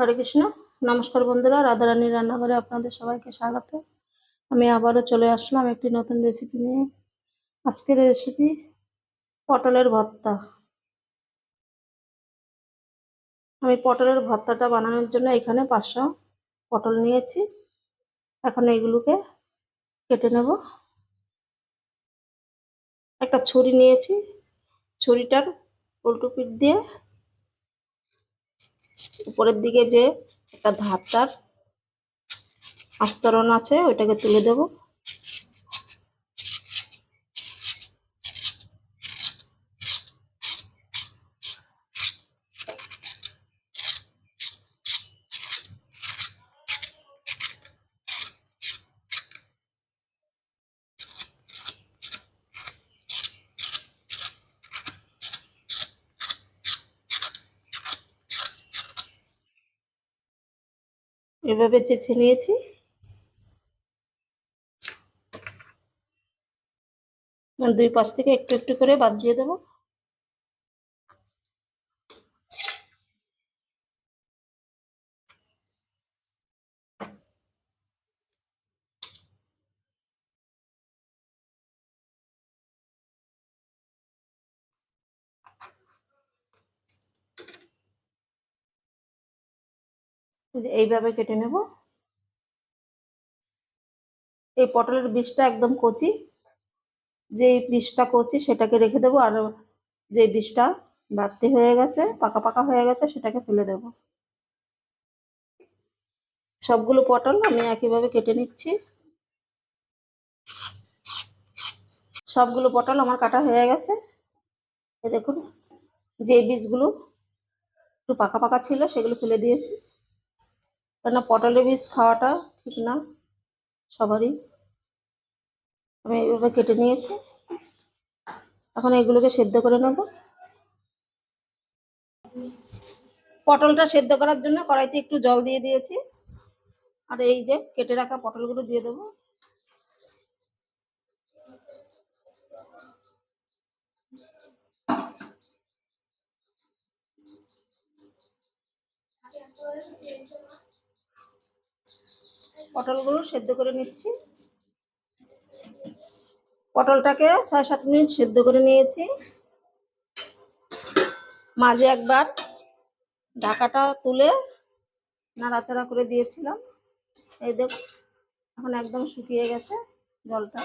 হরে কৃষ্ণ। নমস্কার বন্ধুরা রাধারানীর রান্নাঘরে আপনাদের সবাইকে স্বাগত। আমি আবারও চলে আসলাম একটি নতুন রেসিপি নিয়ে। আজকের রেসিপি পটলের ভর্তা। আমি পটলের ভর্তাটা বানানোর জন্য এখানে পাঁচশো পটল নিয়েছি। এখন এইগুলোকে কেটে নেব। একটা ছুরি নিয়েছি। ছুরিটার উল্টো পিঠ দিয়ে উপরের দিকে যে একটা ধারটার আস্তরণ আছে ওইটাকে তুলে দেব। এভাবে চেছে নিয়েছি। দুই পাশ থেকে একটু একটু করে বাদ দিয়ে দেবো। যে এইভাবে কেটে নেব। এই পটলের বীজটা একদম কচি। যে বীজটা কচি সেটাকে রেখে দেবো আর যে বীজটা বাড়তি হয়ে গেছে, পাকা পাকা হয়ে গেছে সেটাকে ফেলে দেব। সবগুলো পটল আমি একইভাবে কেটে নিচ্ছি। সবগুলো পটল আমার কাটা হয়ে গেছে। দেখুন যে বীজগুলো একটু পাকা পাকা ছিল সেগুলো ফেলে দিয়েছি। কেননা পটলের বীজ খাওয়াটা ঠিক না সবারই। আমি এইভাবে কেটে নিয়েছি। এখন এগুলোকে সেদ্ধ করে নেব। পটলটা সেদ্ধ করার জন্য কড়াইতে একটু জল দিয়ে দিয়েছি। আর এই যে কেটে রাখা পটলগুলো দিয়ে দেবো। পটলগুলো সেদ্ধ করে নিচ্ছি। পটলটাকে ছয় সাত মিনিট সেদ্ধ করে নিয়েছি। মাঝে একবার ঢাকাটা তুলে নাড়াচাড়া করে দিয়েছিলাম। এই দেখ, এখন একদম শুকিয়ে গেছে জলটা।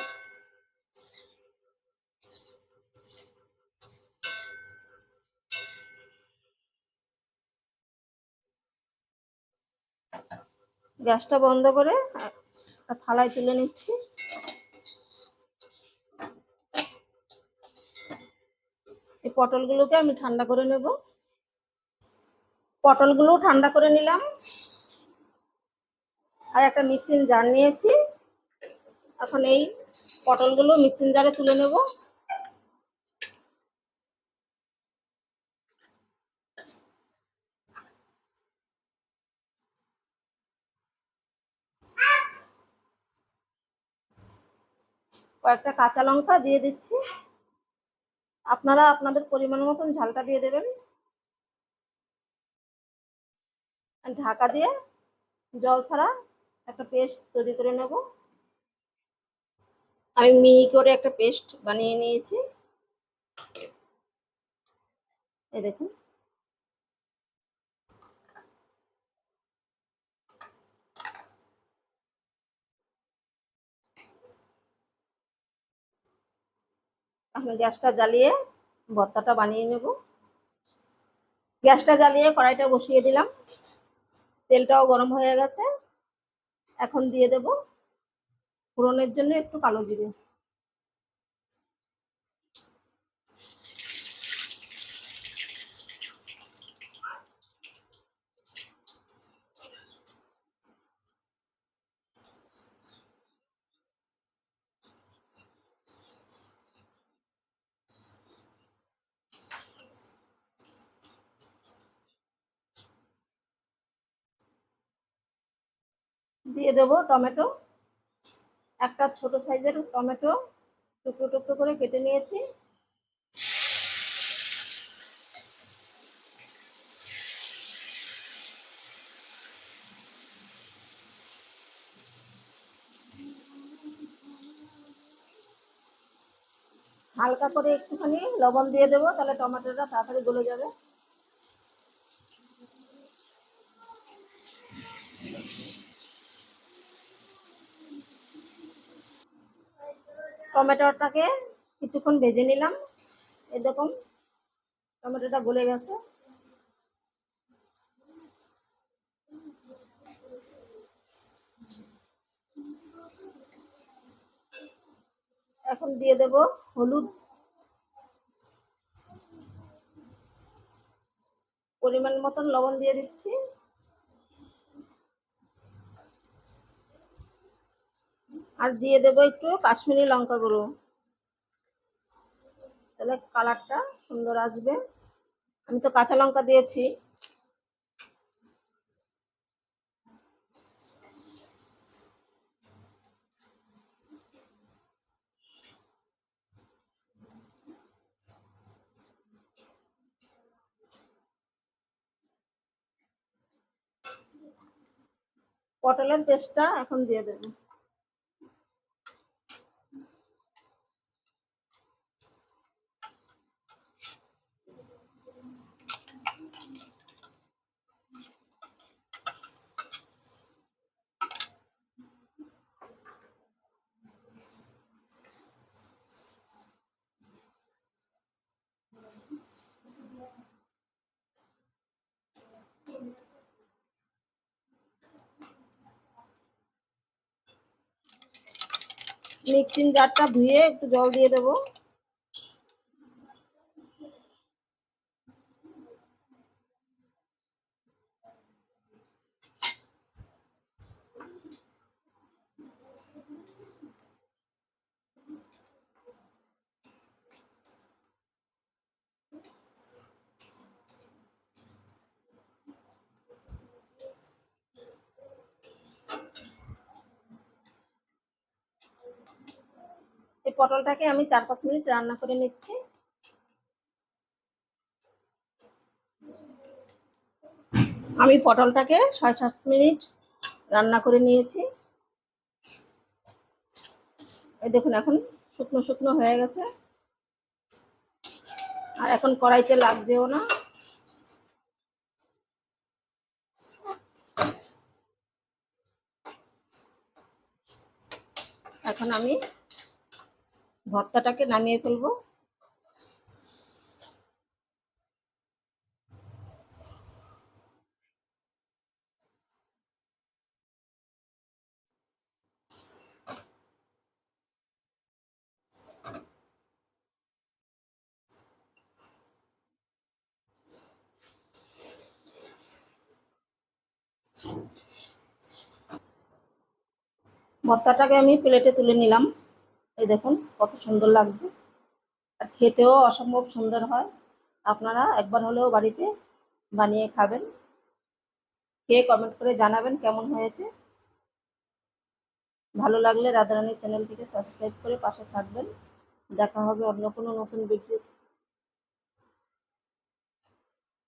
গ্যাসটা বন্ধ করে থালায় তুলে নিচ্ছি। এই পটলগুলোকে আমি ঠান্ডা করে নেব। পটলগুলো ঠান্ডা করে নিলাম। আর একটা মিক্সিং জার নিয়েছি। এখন এই পটলগুলো মিক্সিং জারে তুলে নেব। কয়েকটা কাঁচা লঙ্কা দিয়ে দিচ্ছি। আপনারা আপনাদের পরিমাণ মতন ঝালটা দিয়ে দেবেন। ঢাকা দিয়ে জল ছাড়া একটা পেস্ট তৈরি করে নেব। আমি মিহি করে একটা পেস্ট বানিয়ে নিয়েছি। এই দেখুন। এখন গ্যাসটা জ্বালিয়ে ভর্তাটা বানিয়ে নেব। গ্যাসটা জ্বালিয়ে কড়াইটা বসিয়ে দিলাম। তেলটাও গরম হয়ে গেছে। এখন দিয়ে দেব ফোড়নের জন্য একটু কালো জিরে। দিয়ে দেব টমেটো। একটা ছোট সাইজের টমেটো টুকরো টুকরো করে কেটে নিয়েছি। হালকা করে একটুখানি লবণ দিয়ে দেবো, তাহলে টমেটোটা তাড়াতাড়ি গলে যাবে। টমেটোটাকে কিছুক্ষণ ভেজে নিলাম। এরকম টমেটোটা গলে গেছে। এখন দিয়ে দেব হলুদ। পরিমাণ মতন লবণ দিয়ে দিচ্ছি। আর দিয়ে দেবো একটু কাশ্মীরি লঙ্কা গুঁড়ো। তাহলে কালারটা সুন্দর আসবে। আমি তো কাঁচা লঙ্কা দিয়েছি। পটলের পেস্টটা এখন দিয়ে দেবো। মিক্সিং জারটা ধুয়ে একটু জল দিয়ে দেবো। এই পটলটাকে আমি চার পাঁচ মিনিট রান্না করে নিচ্ছি। আমি পটলটাকে ছয় সাত মিনিট রান্না করে নিয়েছি। এই দেখুন, এখন শুকনো শুকনো হয়ে গেছে। আর এখন কড়াইতে লাগছেও না। এখন আমি ভর্তাটাকে নামিয়ে ফেলব। ভর্তাটাকে আমি প্লেটে তুলে নিলাম। এই দেখুন, কত সুন্দর লাগছে। আর খেতেও অসম্ভব সুন্দর হয়। আপনারা একবার হলেও বাড়িতে বানিয়ে খাবেন। খেয়ে কমেন্ট করে জানাবেন কেমন হয়েছে। ভালো লাগলে রাধারানীর চ্যানেলটিকে সাবস্ক্রাইব করে পাশে থাকবেন। দেখা হবে অন্য কোনো নতুন ভিডিও